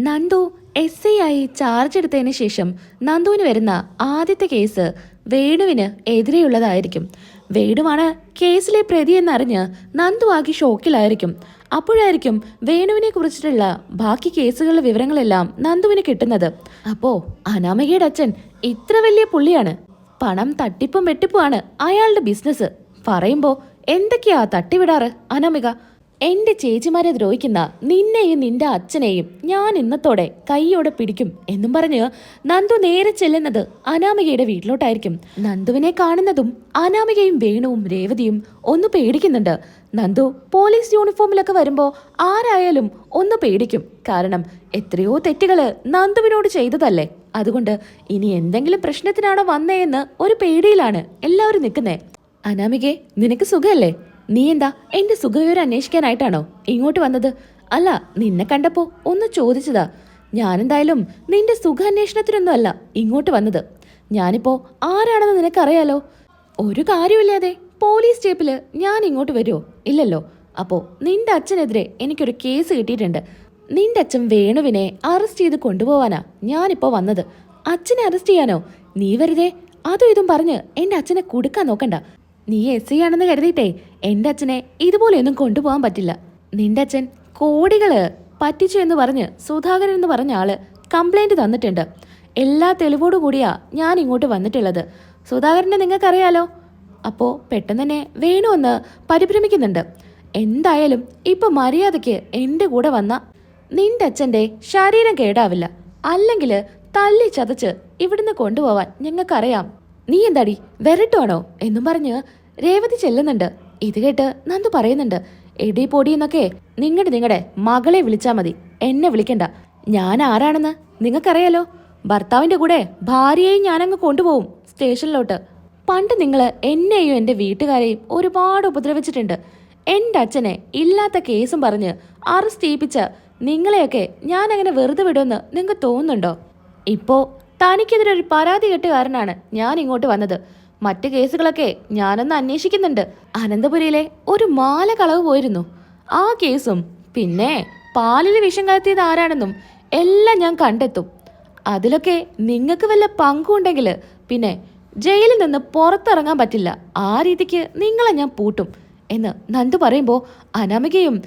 Nandu S I ആയി charge എടുത്തതിന് ശേഷം നന്ദുവിന് വരുന്ന ആദ്യത്തെ കേസ് വേണുവിന് എതിരെയുള്ളതായിരിക്കും. വേണുവാണ് കേസിലെ പ്രതി എന്നറിഞ്ഞ് നന്ദു ആകെ ഷോക്കിലായിരിക്കും. അപ്പോഴായിരിക്കും വേണുവിനെ കുറിച്ചിട്ടുള്ള ബാക്കി കേസുകളുടെ വിവരങ്ങളെല്ലാം നന്ദുവിന് കിട്ടുന്നത്. അപ്പോ അനാമികയുടെ അച്ഛൻ ഇത്ര വലിയ പുള്ളിയാണ്. പണം തട്ടിപ്പും വെട്ടിപ്പുമാണ് അയാളുടെ ബിസിനസ് പറയുമ്പോ എന്തൊക്കെയാ തട്ടിവിടാറ് അനാമിക? എന്റെ ചേച്ചിമാരെ ദ്രോഹിക്കുന്ന നിന്നെയും നിന്റെ അച്ഛനെയും ഞാൻ ഇന്നത്തോടെ കൈയോടെ പിടിക്കും എന്നും പറഞ്ഞ് നന്ദു നേരെ ചെല്ലുന്നത് അനാമികയുടെ വീട്ടിലോട്ടായിരിക്കും. നന്ദുവിനെ കാണുന്നതും അനാമികയും വേണുവും രേവതിയും ഒന്ന് പേടിക്കുന്നുണ്ട്. നന്ദു പോലീസ് യൂണിഫോമിലൊക്കെ വരുമ്പോൾ ആരായാലും ഒന്ന് പേടിക്കും. കാരണം എത്രയോ തെറ്റുകൾ നന്ദുവിനോട് ചെയ്തതല്ലേ? അതുകൊണ്ട് ഇനി എന്തെങ്കിലും പ്രശ്നത്തിനാണോ വന്നേ എന്ന് ഒരു പേടിയിലാണ് എല്ലാവരും നിൽക്കുന്നേ. അനാമികെ നിനക്ക് സുഖമല്ലേ നീ എന്താ എന്റെ സുഖവിവരം അന്വേഷിക്കാനായിട്ടാണോ ഇങ്ങോട്ട് വന്നത്? അല്ല നിന്നെ കണ്ടപ്പോ ഒന്ന് ചോദിച്ചതാ. ഞാനെന്തായാലും നിന്റെ സുഖാന്വേഷണത്തിനൊന്നും അല്ല ഇങ്ങോട്ട് വന്നത്. ഞാനിപ്പോ ആരാണെന്ന് നിനക്കറിയാലോ? ഒരു കാര്യമില്ലാതെ പോലീസ് സ്റ്റേപ്പിൽ ഞാൻ ഇങ്ങോട്ട് വരുമോ ഇല്ലല്ലോ. അപ്പോ നിന്റെ അച്ഛനെതിരെ എനിക്കൊരു കേസ് കിട്ടിയിട്ടുണ്ട്. നിന്റെ അച്ഛൻ വേണുവിനെ അറസ്റ്റ് ചെയ്ത് കൊണ്ടുപോവാനാ ഞാനിപ്പോ വന്നത്. അച്ഛനെ അറസ്റ്റ് ചെയ്യാനോ? നീ വെറുതെ അതും ഇതും പറഞ്ഞ് എന്റെ അച്ഛനെ കൊടുക്കാൻ നോക്കണ്ട. നീ എസ് ഐ ആണെന്ന് കരുതിയിട്ടേ എന്റെ അച്ഛനെ ഇതുപോലെയൊന്നും കൊണ്ടുപോകാൻ പറ്റില്ല. നിന്റെ അച്ഛൻ കോടികൾ പറ്റിച്ചു എന്ന് പറഞ്ഞ് സുധാകരൻ എന്ന് പറഞ്ഞ ആൾ കംപ്ലൈന്റ് തന്നിട്ടുണ്ട്. എല്ലാ തെളിവോടു കൂടിയാ ഞാൻ ഇങ്ങോട്ട് വന്നിട്ടുള്ളത്. സുധാകരനെ നിങ്ങൾക്കറിയാലോ? അപ്പോൾ പെട്ടെന്ന് തന്നെ വേണുവെന്ന് പരിഭ്രമിക്കുന്നുണ്ട്. എന്തായാലും ഇപ്പൊ മര്യാദയ്ക്ക് എന്റെ കൂടെ വന്ന നിന്റെ അച്ഛന്റെ ശരീരം കേടാവില്ല. അല്ലെങ്കിൽ തല്ലി ചതച്ച് ഇവിടുന്ന് കൊണ്ടുപോവാൻ ഞങ്ങൾക്കറിയാം. നീ എന്താടി? വരട്ടുവാണോ? എന്നും പറഞ്ഞ് രേവതി ചെല്ലുന്നുണ്ട്. ഇത് കേട്ട് നന്ദു പറയുന്നുണ്ട് എടി പൊടി എന്നൊക്കെ. നിങ്ങളുടെ നിങ്ങളുടെ മകളെ വിളിച്ചാ മതി. എന്നെ വിളിക്കണ്ട. ഞാൻ ആരാണെന്ന് നിങ്ങൾക്കറിയാലോ? ഭർത്താവിന്റെ കൂടെ ഭാര്യയെയും ഞാനങ്ങ് കൊണ്ടുപോകും സ്റ്റേഷനിലോട്ട്. പണ്ട് നിങ്ങൾ എന്നെയും എന്റെ വീട്ടുകാരെയും ഒരുപാട് ഉപദ്രവിച്ചിട്ടുണ്ട്. എന്റെ അച്ഛനെ ഇല്ലാത്ത കേസും പറഞ്ഞ് അറസ്റ്റ് ചെയ്യിപ്പിച്ച നിങ്ങളെയൊക്കെ ഞാൻ അങ്ങനെ വെറുതെ വിടുമെന്ന് നിങ്ങൾക്ക് തോന്നുന്നുണ്ടോ? ഇപ്പോ തനിക്കെതിരെ ഒരു പരാതി കെട്ടുകാരനാണ് ഞാൻ ഇങ്ങോട്ട് വന്നത്. മറ്റു കേസുകളൊക്കെ ഞാനൊന്ന് അന്വേഷിക്കുന്നുണ്ട്. അനന്തപുരിയിലെ ഒരു മാല കളവ് പോയിരുന്നു. ആ കേസും പിന്നെ പാലിൽ വിഷം കലർത്തിയത് ആരാണെന്നും എല്ലാം ഞാൻ കണ്ടെത്തും. അതിലൊക്കെ നിങ്ങൾക്ക് വല്ല പങ്കുണ്ടെങ്കിൽ പിന്നെ ജയിലിൽ നിന്ന് പുറത്തിറങ്ങാൻ പറ്റില്ല. ആ രീതിക്ക് നിങ്ങളെ ഞാൻ പൂട്ടും എന്ന് നന്ദു പറയുമ്പോൾ അനാമികയും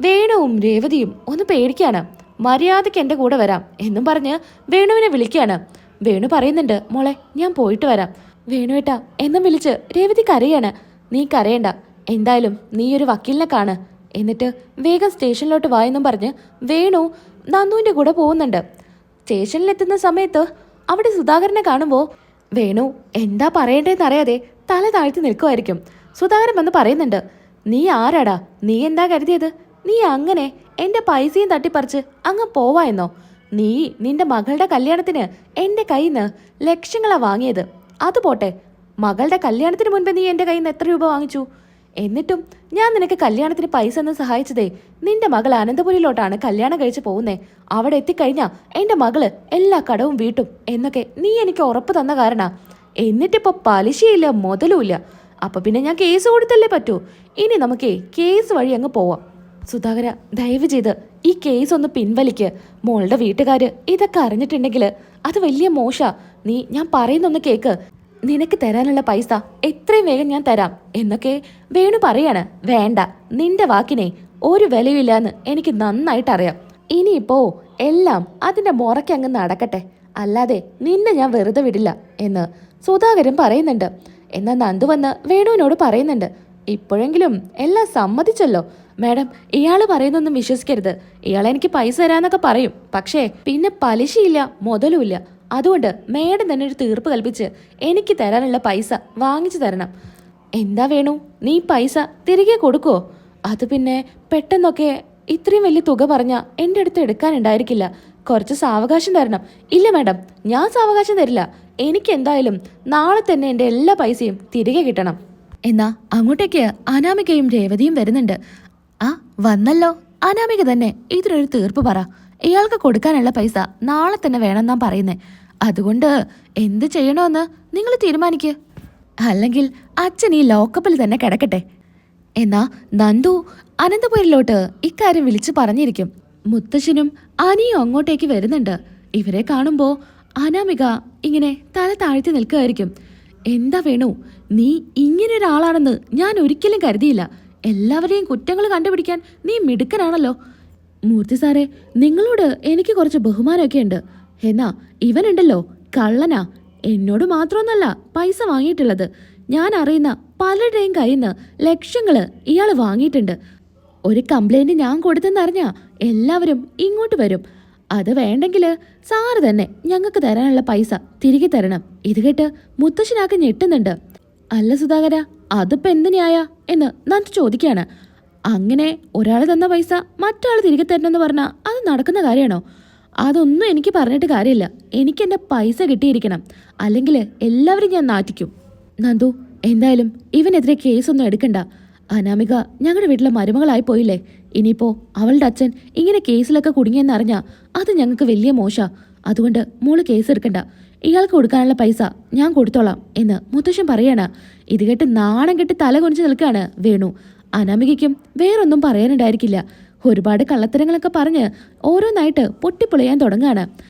വേണുവും രേവതിയും ഒന്ന് പേടിക്കാണ്. മര്യാദയ്ക്ക് എന്റെ കൂടെ വരാം എന്നും പറഞ്ഞ് വേണുവിനെ വിളിക്കുകയാണ്. വേണു പറയുന്നുണ്ട് മോളെ ഞാൻ പോയിട്ട് വരാം. വേണുവേട്ടാ എന്നും വിളിച്ച് രേവതി കരയാണ്. നീ കരയണ്ട എന്തായാലും നീ ഒരു വക്കീലിനെ കാണ്. എന്നിട്ട് വേഗം സ്റ്റേഷനിലോട്ട് വായെന്നും പറഞ്ഞ് വേണു നന്ദുവിന്റെ കൂടെ പോകുന്നുണ്ട്. സ്റ്റേഷനിലെത്തുന്ന സമയത്ത് അവിടെ സുധാകരനെ കാണുമ്പോൾ വേണു എന്താ പറയേണ്ടതെന്ന് അറിയാതെ തല താഴ്ത്തി നിൽക്കുമായിരിക്കും സുധാകരൻ വന്ന് പറയുന്നുണ്ട് നീ ആരാടാ? നീ എന്താ കരുതിയത്? നീ അങ്ങനെ എന്റെ പൈസയും തട്ടിപ്പറിച്ച് അങ്ങ് പോവായെന്നോ നീ നിന്റെ മകളുടെ കല്യാണത്തിന് എന്റെ കയ്യിൽ നിന്ന് ലക്ഷങ്ങളാ വാങ്ങിയത്. അത് പോട്ടെ. മകളുടെ കല്യാണത്തിന് മുൻപ് നീ എന്റെ കയ്യിൽ നിന്ന് എത്ര രൂപ വാങ്ങിച്ചു? എന്നിട്ടും ഞാൻ നിനക്ക് കല്യാണത്തിന് പൈസ ഒന്നും സഹായിച്ചതേ. നിന്റെ മകൾ അനന്തപുരിയിലോട്ടാണ് കല്യാണം കഴിച്ച് പോകുന്നേ. അവിടെ എത്തിക്കഴിഞ്ഞാ എന്റെ മകൾ എല്ലാ കടവും വീട്ടും എന്നൊക്കെ നീ എനിക്ക് ഉറപ്പ് തന്ന കാരണ. എന്നിട്ടിപ്പോ പലിശയില്ല മുതലുമില്ല. അപ്പൊ പിന്നെ ഞാൻ കേസ് കൊടുത്തല്ലേ പറ്റൂ? ഇനി നമുക്കേ കേസ് വഴി അങ്ങ് പോവാം. സുധാകര ദയവ് ചെയ്ത് ഈ കേസ് ഒന്ന് പിൻവലിക്ക്. മോളുടെ വീട്ടുകാര് ഇതൊക്കെ അറിഞ്ഞിട്ടുണ്ടെങ്കിൽ അത് വലിയ മോശ. നീ ഞാൻ പറയുന്നൊന്ന് കേക്ക്. നിനക്ക് തരാനുള്ള പൈസ എത്രയും വേഗം ഞാൻ തരാം. എന്നൊക്കെ വേണു പറയാണ്. വേണ്ട നിന്റെ വാക്കിനെ ഒരു വിലയില്ലാന്ന് എനിക്ക് നന്നായിട്ട് അറിയാം ഇനിയിപ്പോ എല്ലാം അതിന്റെ മുറയ്ക്ക് അങ്ങ് നടക്കട്ടെ. അല്ലാതെ നിന്നെ ഞാൻ വെറുതെ വിടില്ല എന്ന് സുധാകരൻ പറയുന്നുണ്ട്. എന്നാൽ നന്ദു വന്ന് വേണുവിനോട് പറയുന്നുണ്ട്. ഇപ്പോഴെങ്കിലും എല്ലാം സമ്മതിച്ചല്ലോ. മാഡം ഇയാൾ പറയുന്നൊന്നും വിശ്വസിക്കരുത്. ഇയാൾ എനിക്ക് പൈസ തരാന്നൊക്കെ പറയും. പക്ഷേ പിന്നെ പലിശയില്ല മുതലുമില്ല. അതുകൊണ്ട് മേഡം തന്നെ ഒരു തീർപ്പ് കൽപ്പിച്ച് എനിക്ക് തരാനുള്ള പൈസ വാങ്ങിച്ചു തരണം. എന്താ വേണു? നീ പൈസ തിരികെ കൊടുക്കോ? അത് പിന്നെ പെട്ടെന്നൊക്കെ ഇത്രയും വലിയ തുക പറഞ്ഞാൽ എന്റെ അടുത്ത് എടുക്കാനുണ്ടായിരിക്കില്ല. കുറച്ച് സാവകാശം തരണം. ഇല്ല മാഡം ഞാൻ സാവകാശം തരില്ല. എനിക്ക് എന്തായാലും നാളെ തന്നെ എന്റെ എല്ലാ പൈസയും തിരികെ കിട്ടണം. എന്നാ അങ്ങോട്ടേക്ക് അനാമികയും രേവതിയും വരുന്നുണ്ട്. വന്നല്ലോ. അനാമിക തന്നെ ഇതിനൊരു തീർപ്പ് പറ. ഇയാൾക്ക് കൊടുക്കാനുള്ള പൈസ നാളെ തന്നെ വേണമെന്നാ പറയുന്നേ. അതുകൊണ്ട് എന്ത് ചെയ്യണമെന്ന് നിങ്ങൾ തീരുമാനിക്ക്. അല്ലെങ്കിൽ അച്ഛൻ ഈ ലോക്കപ്പിൽ തന്നെ കിടക്കട്ടെ. എന്നാ നന്ദു അനന്തപുരിലോട്ട് ഇക്കാര്യം വിളിച്ചു പറഞ്ഞിരിക്കും. മുത്തശ്ശനും അനിയും അങ്ങോട്ടേക്ക് വരുന്നുണ്ട്. ഇവരെ കാണുമ്പോൾ അനാമിക ഇങ്ങനെ തല താഴ്ത്തി നിൽക്കുകയായിരിക്കും എന്താ വേണു? നീ ഇങ്ങനെ ഒരാളാണെന്ന് ഞാൻ ഒരിക്കലും കരുതിയില്ല. എല്ലാവരെയും കുറ്റങ്ങൾ കണ്ടുപിടിക്കാൻ നീ മിടുക്കനാണല്ലോ. മൂർത്തി സാറേ നിങ്ങളോട് എനിക്ക് കുറച്ച് ബഹുമാനമൊക്കെ ഉണ്ട്. എന്നാ ഇവനുണ്ടല്ലോ കള്ളനാ. എന്നോട് മാത്രമൊന്നല്ല പൈസ വാങ്ങിയിട്ടുള്ളത്. ഞാൻ അറിയുന്ന പലരുടെയും കയ്യിൽ നിന്ന് ലക്ഷങ്ങൾ ഇയാൾ വാങ്ങിയിട്ടുണ്ട്. ഒരു കംപ്ലൈന്റ് ഞാൻ കൊടുത്തെന്നറിഞ്ഞാ എല്ലാവരും ഇങ്ങോട്ട് വരും. അത് വേണ്ടെങ്കിൽ സാറ് തന്നെ ഞങ്ങൾക്ക് തരാനുള്ള പൈസ തിരികെ തരണം. ഇത് കേട്ട് മുത്തശ്ശനാക്ക് ഞെട്ടുന്നുണ്ട്. അല്ല സുധാകര അതിപ്പോ എന്ത് ന്യായ എന്ന് നന്ദു ചോദിക്കുകയാണ് അങ്ങനെ ഒരാൾ തന്ന പൈസ മറ്റാൾ തിരികെ തരണമെന്ന് പറഞ്ഞാൽ അത് നടക്കുന്ന കാര്യമാണോ? അതൊന്നും എനിക്ക് പറഞ്ഞിട്ട് കാര്യമില്ല. എനിക്ക് എന്റെ പൈസ കിട്ടിയിരിക്കണം. അല്ലെങ്കിൽ എല്ലാവരും ഞാൻ നാറ്റിക്കും. നന്ദു എന്തായാലും ഇവനെതിരെ കേസൊന്നും എടുക്കണ്ട. അനാമിക ഞങ്ങളുടെ വീട്ടിലെ മരുമകളായി പോയില്ലേ? ഇനിയിപ്പോ അവളുടെ അച്ഛൻ ഇങ്ങനെ കേസിലൊക്കെ കുടുങ്ങിയെന്നറിഞ്ഞാൽ അത് ഞങ്ങൾക്ക് വലിയ മോശ. അതുകൊണ്ട് മോൾ കേസ് എടുക്കണ്ട ഇയാൾക്ക് കൊടുക്കാനുള്ള പൈസ ഞാൻ കൊടുത്തോളാം എന്ന് മുത്തശ്ശൻ പറയാണ്. ഇത് കേട്ട് നാണം കെട്ടി തല കൊഞ്ചു നിൽക്കുകയാണ് വേണു. അനാമികയ്ക്കും വേറൊന്നും പറയാനുണ്ടായിരിക്കില്ല. ഒരുപാട് കള്ളത്തരങ്ങളൊക്കെ പറഞ്ഞ് ഓരോന്നായിട്ട് പൊട്ടിപ്പൊളിയാൻ തുടങ്ങുകയാണ്.